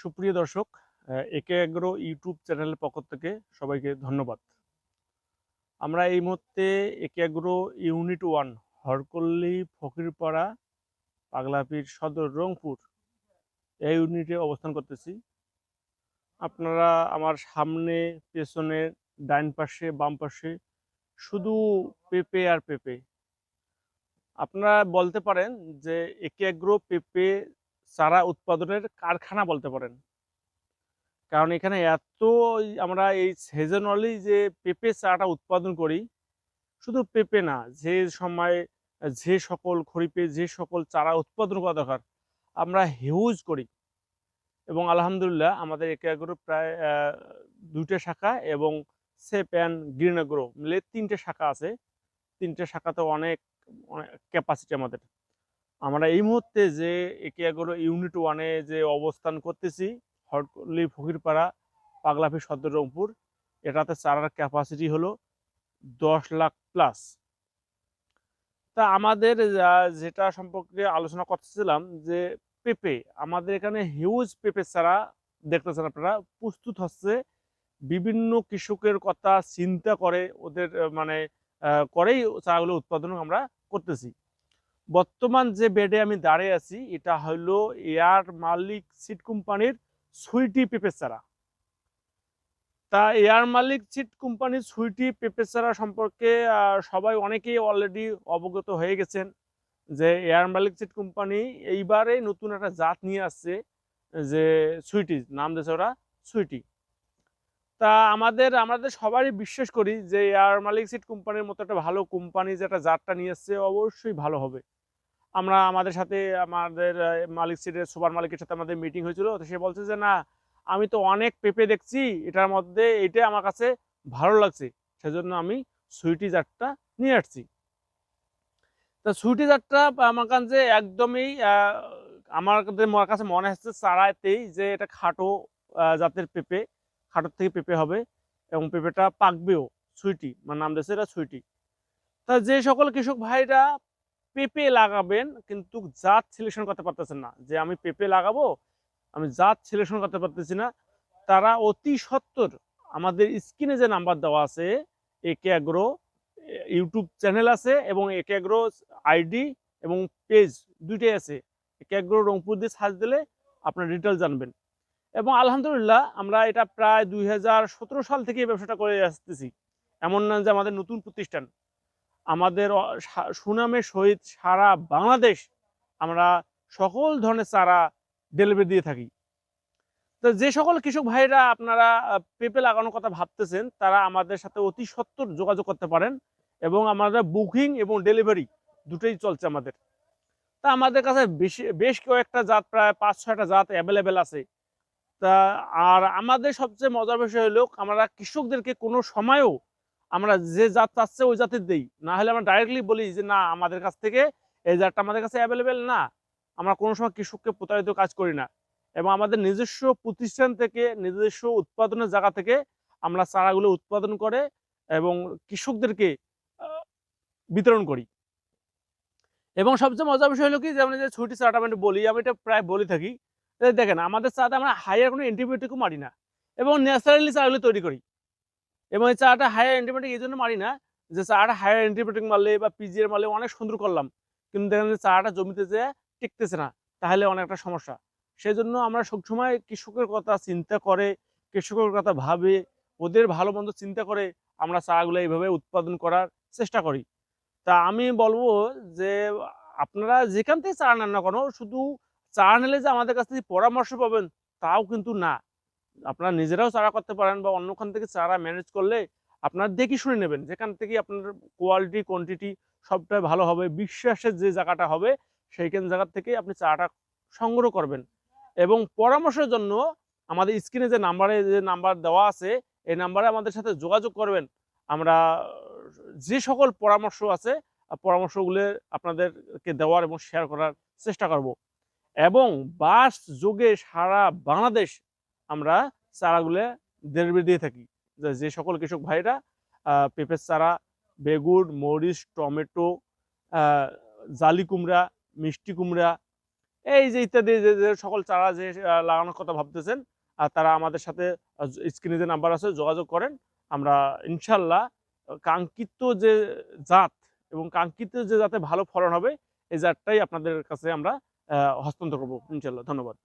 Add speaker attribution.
Speaker 1: সুপ্রিয় দর্শক একে এগ্রো ইউটিউব চ্যানেলের পক্ষ থেকে সবাইকে ধন্যবাদ। আমরা এই মুহূর্তে AK agro unit one, Harkalli, Fakirpara, Paglapir Sadar, Rangpur, এই ইউনিটে অবস্থান করতেছি। আপনারা আমার সামনে, পেছনে ডাইন পাশে, বাম পাশে, শুধু পেঁপে আর পেঁপে। আপনারা বলতে পারেন যে একে এগ্রো পেঁপে চারা উৎপাদনের কারখানা বলতে পারেন। কারণ এখানে এত আমরা এই সিজনালি যে পেঁপে চারাটা উৎপাদন করি, শুধু পেঁপে না, যে সময়, যে সকল খরিপে যে সকল চারা উৎপাদন করা দরকার, আমরা হিউজ করি। এবং আলহামদুলিল্লাহ আমাদের একে এগ্রো প্রায় দুইটা শাখা এবং সেপ অ্যান্ড গ্রিন এগ্রো মিলে তিনটে শাখা আছে। তিনটে শাখাতে অনেক ক্যাপাসিটি আমাদের। আমরা এই মুহূর্তে যে একে এগারো ইউনিট ওয়ানে যে অবস্থান করতেছি হরকলি ফকিরপাড়া, পাগলাফি সদর রংপুর, এটাতে চারার ক্যাপাসিটি হলো দশ লাখ প্লাস তা আমাদের যেটা সম্পর্কে আলোচনা করতেছিলাম যে পেঁপে, আমাদের এখানে হিউজ পেঁপে চারা দেখতেছেন আপনারা, প্রস্তুত হচ্ছে, বিভিন্ন কৃষকের কথা চিন্তা করে ওদের মানে করেই চারাগুলো উৎপাদন আমরা করতেছি। বর্তমান যে বেডে আমি দাঁড়িয়ে আছি, এটা হলো এয়ার মালিক সিট কোম্পানির সুইটি পেঁপে চারা তা এয়ার মালিক সিড কোম্পানির সুইটি পেঁপে চারা সম্পর্কে সবাই অনেকেই অলরেডি অবগত হয়ে গেছেন যে এয়ার মালিক সিট কোম্পানি এইবারে নতুন একটা জাত নিয়ে আসছে, যে সুইটি, নাম দিয়েছে ওরা, সুইটি। তা আমাদের আমাদের সবারই বিশ্বাস করি যে এয়ার মালিক সিট কোম্পানির মতো একটা ভালো কোম্পানি যেটা জাতটা নিয়ে আসছে, অবশ্যই ভালো হবে। আমরা আমাদের সাথে আমাদের মালিক সিটের সুপার মালিকের সাথে আমাদের মিটিং হয়েছিল, তো সে বলছে যে, না, আমি তো অনেক পেঁপে দেখছি, এটার মধ্যে এটা আমার কাছে ভালো লাগছে, সেজন্য আমি সুইটি জাতটা নিয়ে আসছি। তা সুইটি জাতটা আমার কাছে একদমই আমার কাছে- মনে হচ্ছে চারাতেই যে এটা খাটো জাতের পেঁপে খাটোর থেকে পেঁপে হবে এবং পেঁপেটা পাকবেও সুইটি মানে নাম দিয়েছে এটা সুইটি। তা যে সকল কৃষক ভাইরা পেঁপে লাগাবেন, কিন্তু জাত সিলেকশন করতে পারতেছেন না। যে আমি পেঁপে লাগাবো, আমি জাত সিলেকশন করতে পারতেছি না। তারা অতি সত্তর। আমাদের স্ক্রিনে যে নাম্বার দেওয়া আছে, একে অ্যাগ্রো ইউটিউব চ্যানেল আছে এবং একে অ্যাগ্রো আইডি এবং পেজ দুইটাই আছে। একে অ্যাগ্রো রংপুর দিয়ে সার্চ দিলে আপনার ডিটেল জানবেন। এবং আলহামদুলিল্লাহ, আমরা এটা প্রায় দুই হাজার সতেরো সাল থেকে এই ব্যবসাটা করে আসতেছি। এমন না যে আমাদের নতুন প্রতিষ্ঠান। আমাদের সুনামের সহিত সারা বাংলাদেশ আমরা সকল ধরনের চারা ডেলিভারি দিয়ে থাকি। তো যে সকল কৃষক ভাইরা আপনারা পেঁপে লাগানোর কথা ভাবতেছেন, তারা আমাদের সাথে অতি সত্তর যোগাযোগ করতে পারেন এবং আমাদের বুকিং এবং ডেলিভারি দুটোই চলছে আমাদের। তা আমাদের কাছে বেশি, বেশ কয়েকটা জাত, প্রায় পাঁচ, ছয়টা জাত অ্যাভেলেবেল আছে। তা, আর আমাদের সবচেয়ে মজার বিষয় হলো, আমরা কৃষকদেরকে কোনো সময়ও আমরা যে জাত চাচ্ছে ওই জাতের দেই। না হলে আমরা ডাইরেক্টলি বলি যে, না, আমাদের কাছ থেকে এই জাতটা আমাদের কাছে অ্যাভেলেবেল না। আমরা কোনো সময় কৃষককে প্রতারিত কাজ করি না। এবং আমাদের নিজস্ব প্রতিষ্ঠান থেকে, নিজস্ব উৎপাদনের জায়গা থেকে আমরা চারাগুলো উৎপাদন করে এবং কৃষকদেরকে বিতরণ করি। এবং সবচেয়ে মজার বিষয় হলো কি যেমন এই যে ছুটি চারাটা আমি বলি, আমি এটা প্রায় বলে থাকি। দেখেন, আমাদের চাতে আমরা হাইয়ার কোনো অ্যান্টিবায়োটিকও মারি না। এবং ন্যাচারালি চারাগুলো তৈরি করি। এবং এই চাটা হায়ার অ্যান্টিবায়োটিক এই জন্য মারি না যে চাটা হায়ার অ্যান্টিবায়োটিক মারলে বা পিজিএর মারলে অনেক সুন্দর করলাম। কিন্তু দেখেন যে চাটা জমিতে যে টিকতেছে না, তাহলে অনেকটা সমস্যা। সেই জন্য আমরা সবসময় কৃষকের কথা চিন্তা করে, কৃষকের কথা ভাবে, ওদের ভালো মন্দ চিন্তা করে আমরা চাগুলো এইভাবে উৎপাদন করার চেষ্টা করি। তা আমি বলব যে আপনারা যেখান থেকে চা নেন না কেন, শুধু চা নিলে যে আমাদের কাছ থেকে পরামর্শ পাবেন, তাও কিন্তু না। আপনারা নিজেরাও চারা করতে পারেন বা অন্যখান থেকে চারা ম্যানেজ করলে আপনার দেখে শুনে নেবেন যেখান থেকে আপনার কোয়ালিটি কোয়ান্টিটি সবটাই ভালো হবে, বিশ্বাসের যে জায়গাটা হবে সেইখান জায়গা থেকে আপনি চারাটা সংগ্রহ করবেন। এবং পরামর্শের জন্য আমাদের স্ক্রিনে যে নাম্বারে যে নাম্বার দেওয়া আছে, এই নাম্বারে আমাদের সাথে যোগাযোগ করবেন। আমরা যে সকল পরামর্শ আছে পরামর্শগুলো আপনাদেরকে দেওয়ার এবং শেয়ার করার চেষ্টা করব। এবং বাস যোগে সারা বাংলাদেশ আমরা চারাগুলো ডেলিভারি দিয়ে থাকি। যে- সকল কৃষক ভাইরা পেঁপের চারা, বেগুন, মরিচ, টমেটো জালি কুমড়া, মিষ্টি কুমড়া, এই যে ইত্যাদি যে সকল চারা যে লাগানোর কথা ভাবতেছেন আর তারা আমাদের সাথে স্ক্রিনে যে নাম্বার আছে, যোগাযোগ করেন। আমরা ইনশাল্লাহ কাঙ্ক্ষিত যে জাত এবং কাঙ্ক্ষিত যে জাতে ভালো ফলন হবে, এই জাতটাই আপনাদের কাছে আমরা হস্তান্তর করব। ইনশাল্লাহ ধন্যবাদ।